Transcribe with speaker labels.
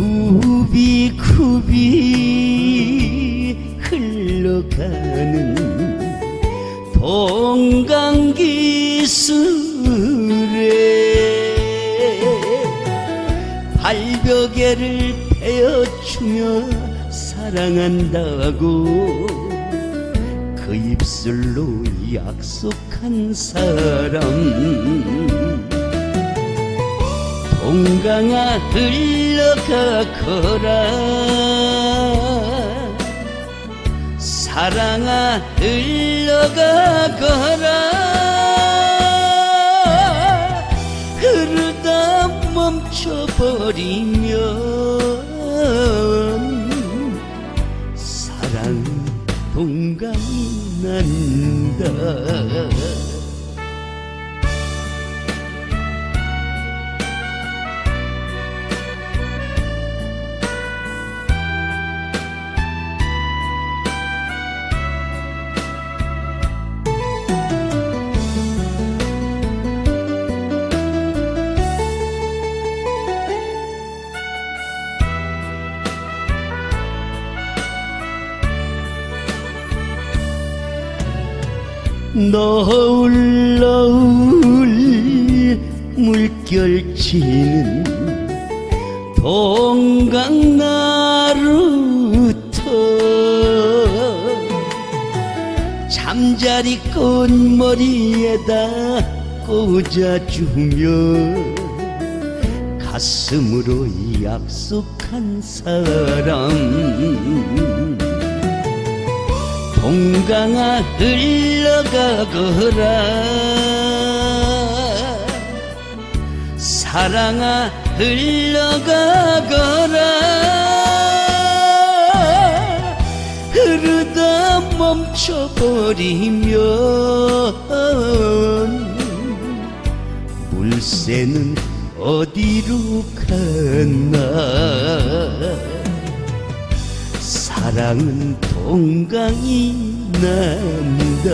Speaker 1: 굽이 굽이 흘러가는 동강기술에 발벽에를 베어주며 사랑한다고 그 입술로 약속한 사람 동강아 흘러가거라. 사랑아 흘러가거라. 흐르다 멈춰버리면 사랑 동강이 난다 너울 너울 물결치는 동강 나루터. 잠자리 꽃머리에다 꽂아주며 가슴으로 약속한 사람. 동 강아 흘러가거라. 사랑아 흘러가거라. 흐르다 멈춰버리면 물새는 어디로 갔나 사랑은 동강이 난다